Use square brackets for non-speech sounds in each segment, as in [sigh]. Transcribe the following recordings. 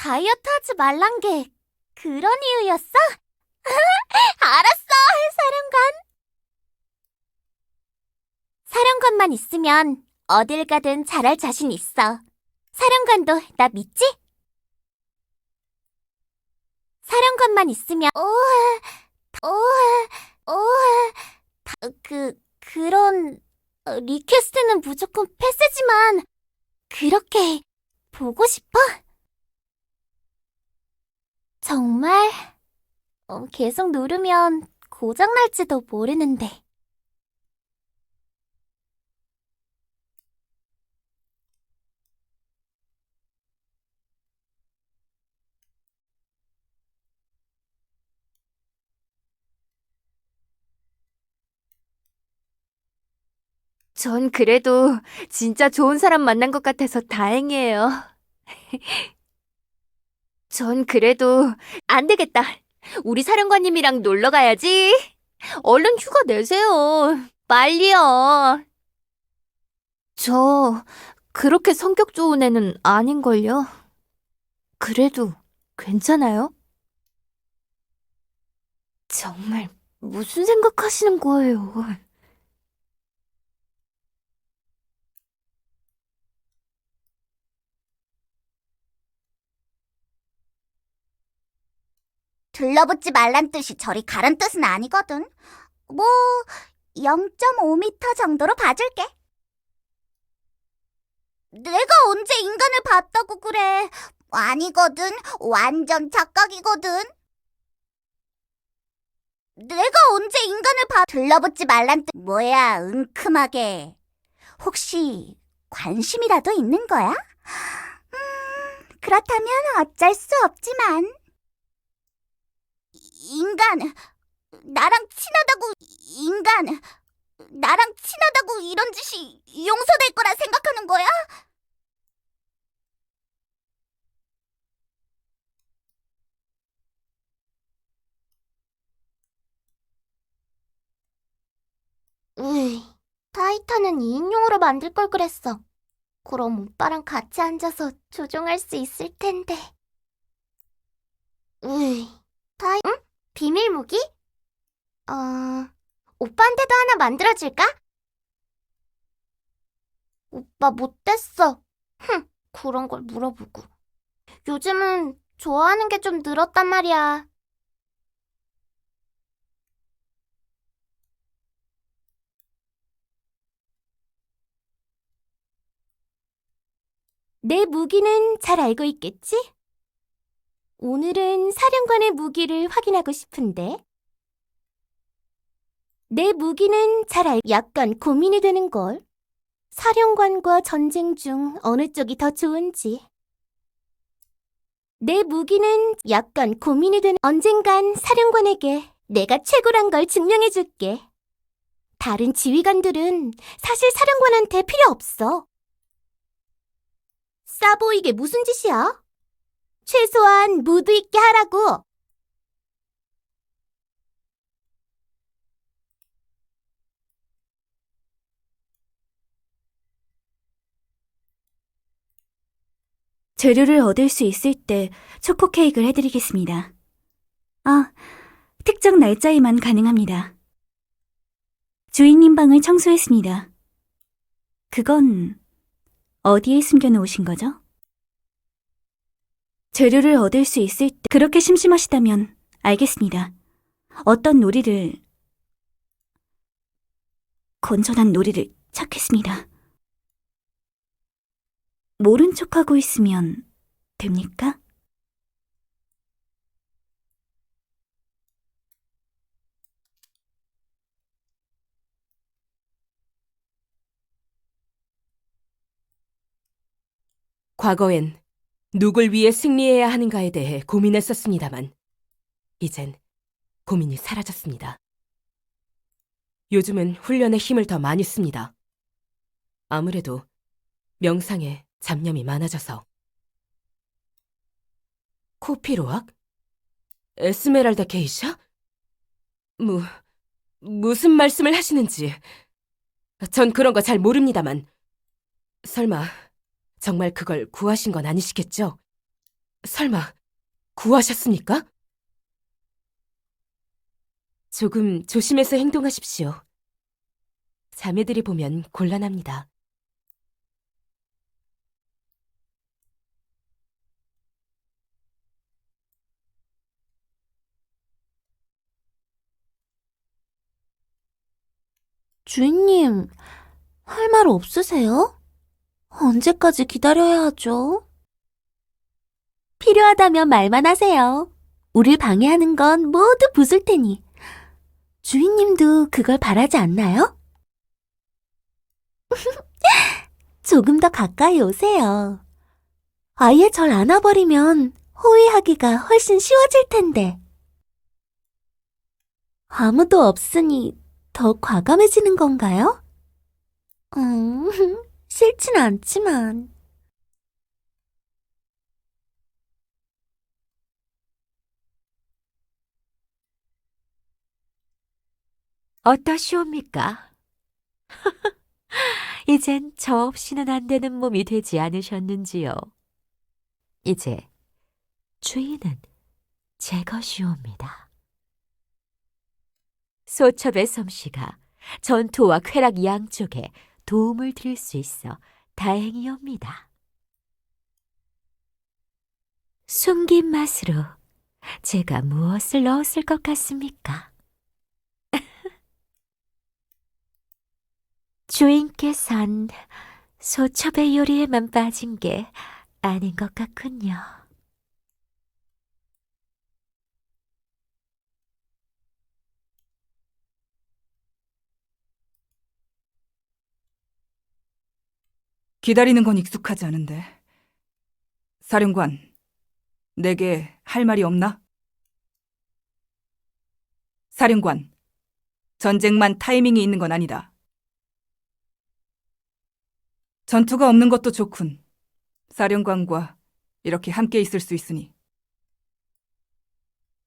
다이어트 하지 말란 게 그런 이유였어? [laughs] 알았어, 사령관. 사령관만 있으면 어딜 가든 잘할 자신 있어. 사령관도 나 믿지? 사령관만 있으면 오, 오, 오, 다, 그 그런 어, 리퀘스트는 무조건 패스지만 그렇게 보고 싶어? 정말? 어, 계속 누르면 고장날지도 모르는데. 전 그래도 진짜 좋은 사람 만난 것 같아서 다행이에요. [laughs] 전 그래도 안 되겠다. 우리 사령관님이랑 놀러 가야지. 얼른 휴가 내세요. 빨리요. 저 그렇게 성격 좋은 애는 아닌걸요. 그래도 괜찮아요? 정말 무슨 생각하시는 거예요? 들러붙지 말란 뜻이 저리 가란 뜻은 아니거든. 뭐, 0.5m 정도로 봐줄게. 내가 언제 인간을 봤다고 그래. 아니거든. 완전 착각이거든. 내가 언제 인간을 봐. 들러붙지 말란 뜻. 뭐야, 은큼하게. 혹시 관심이라도 있는 거야? 음, 그렇다면 어쩔 수 없지만. 인간, 나랑 친하다고, 인간, 나랑 친하다고 이런 짓이 용서될 거라 생각하는 거야? 으이, 타이탄은 2인용으로 만들 걸 그랬어. 그럼 오빠랑 같이 앉아서 조종할 수 있을 텐데. 으이? 비밀 무기? 어, 오빠한테도 하나 만들어줄까? 오빠 못됐어. 흥, 그런 걸 물어보고. 요즘은 좋아하는 게 좀 늘었단 말이야. 내 무기는 잘 알고 있겠지? 오늘은 사령관의 무기를 확인하고 싶은데. 내 무기는 잘 알, 약간 고민이 되는걸. 사령관과 전쟁 중 어느 쪽이 더 좋은지. 내 무기는 약간 고민이 되는, 언젠간 사령관에게 내가 최고란 걸 증명해줄게. 다른 지휘관들은 사실 사령관한테 필요 없어. 싸보 이게 무슨 짓이야? 최소한 무드 있게 하라고. 재료를 얻을 수 있을 때 초코 케이크를 해드리겠습니다. 아, 특정 날짜에만 가능합니다. 주인님 방을 청소했습니다. 그건 어디에 숨겨놓으신 거죠? 재료를 얻을 수 있을 때 그렇게 심심하시다면 알겠습니다. 어떤 놀이를 건전한 놀이를 찾겠습니다. 모른 척하고 있으면 됩니까? 과거엔 누굴 위해 승리해야 하는가에 대해 고민했었습니다만, 이젠 고민이 사라졌습니다. 요즘은 훈련에 힘을 더 많이 씁니다. 아무래도 명상에 잡념이 많아져서. 코피로악? 에스메랄다 게이샤? 무, 무슨 말씀을 하시는지. 전 그런 거 잘 모릅니다만. 설마, 정말 그걸 구하신 건 아니시겠죠? 설마 구하셨습니까? 조금 조심해서 행동하십시오. 자매들이 보면 곤란합니다. 주인님, 할 말 없으세요? 언제까지 기다려야 하죠? 필요하다면 말만 하세요. 우릴 방해하는 건 모두 부술 테니. 주인님도 그걸 바라지 않나요? [laughs] 조금 더 가까이 오세요. 아예 절 안아버리면 호위하기가 훨씬 쉬워질 텐데. 아무도 없으니 더 과감해지는 건가요? 음, [laughs] 싫진 않지만. 어떠시옵니까? [laughs] 이젠 저 없이는 안 되는 몸이 되지 않으셨는지요? 이제 주인은 제 것이옵니다. 소첩의 솜씨가 전투와 쾌락 양쪽에 도움을 드릴 수 있어 다행이옵니다. 숨긴 맛으로 제가 무엇을 넣었을 것 같습니까? [laughs] 주인께선 소첩의 요리에만 빠진 게 아닌 것 같군요. 기다리는 건 익숙하지 않은데. 사령관, 내게 할 말이 없나? 사령관, 전쟁만 타이밍이 있는 건 아니다. 전투가 없는 것도 좋군. 사령관과 이렇게 함께 있을 수 있으니.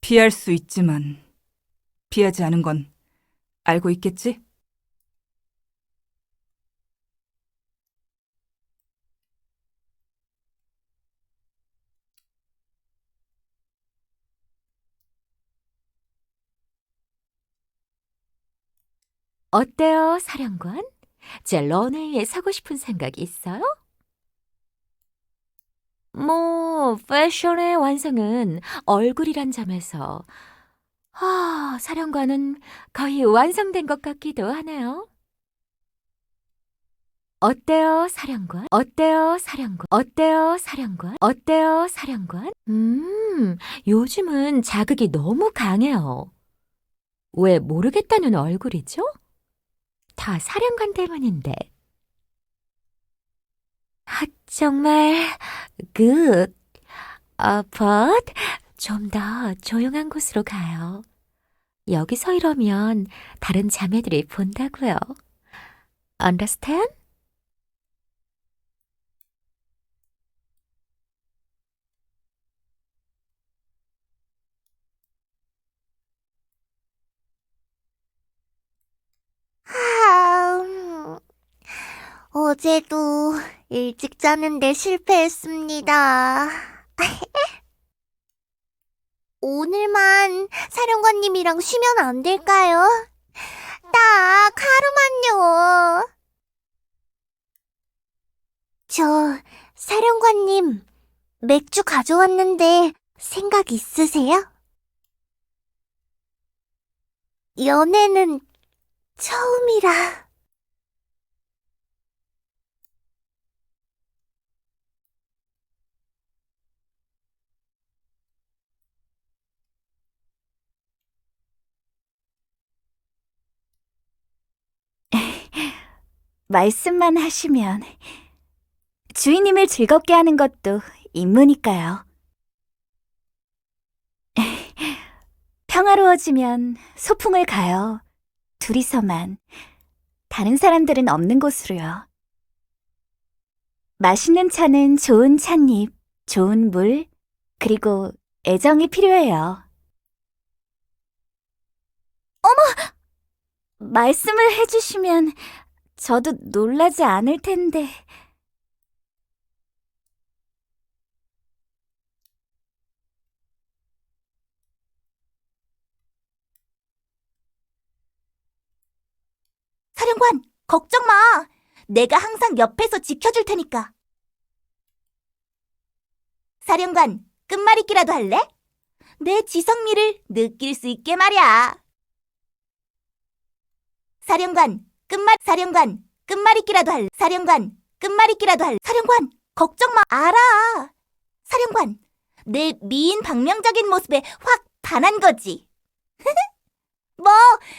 피할 수 있지만, 피하지 않은 건 알고 있겠지? 어때요, 사령관? 제 런웨이에 서고 싶은 생각이 있어요? 뭐, 패션의 완성은 얼굴이란 점에서, 아, 사령관은 거의 완성된 것 같기도 하네요. 어때요, 사령관? 어때요, 사령관? 어때요, 사령관? 어때요, 사령관? 음, 요즘은 자극이 너무 강해요. 왜 모르겠다는 얼굴이죠? 다 사령관 때문인데. 아, 정말, 굿. 아, but, 좀더 조용한 곳으로 가요. 여기서 이러면 다른 자매들이 본다고요. Understand? 아, 어제도 일찍 자는데 실패했습니다. [laughs] 오늘만 사령관님이랑 쉬면 안 될까요? 딱 하루만요. 저 사령관님 맥주 가져왔는데 생각 있으세요? 연애는 처음이라. 말씀만 하시면 주인님을 즐겁게 하는 것도 임무니까요. [laughs] 평화로워지면 소풍을 가요. 둘이서만. 다른 사람들은 없는 곳으로요. 맛있는 차는 좋은 찻잎, 좋은 물, 그리고 애정이 필요해요. 어머! 말씀을 해주시면 저도 놀라지 않을 텐데. 사령관, 걱정 마. 내가 항상 옆에서 지켜줄 테니까. 사령관, 끝말잇기라도 할래? 내 지성미를 느낄 수 있게 말이야. 사령관, 끝말, 사령관, 끝말잇기라도 할, 사령관, 끝말잇기라도 할, 사령관, 걱정 마, 알아. 사령관, 내 미인 방명적인 모습에 확 반한 거지. [laughs] 뭐,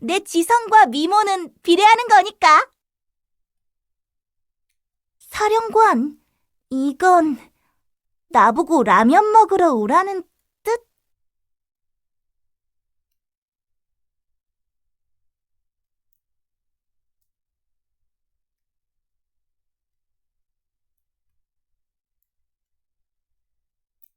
내 지성과 미모는 비례하는 거니까. 사령관, 이건 나보고 라면 먹으러 오라는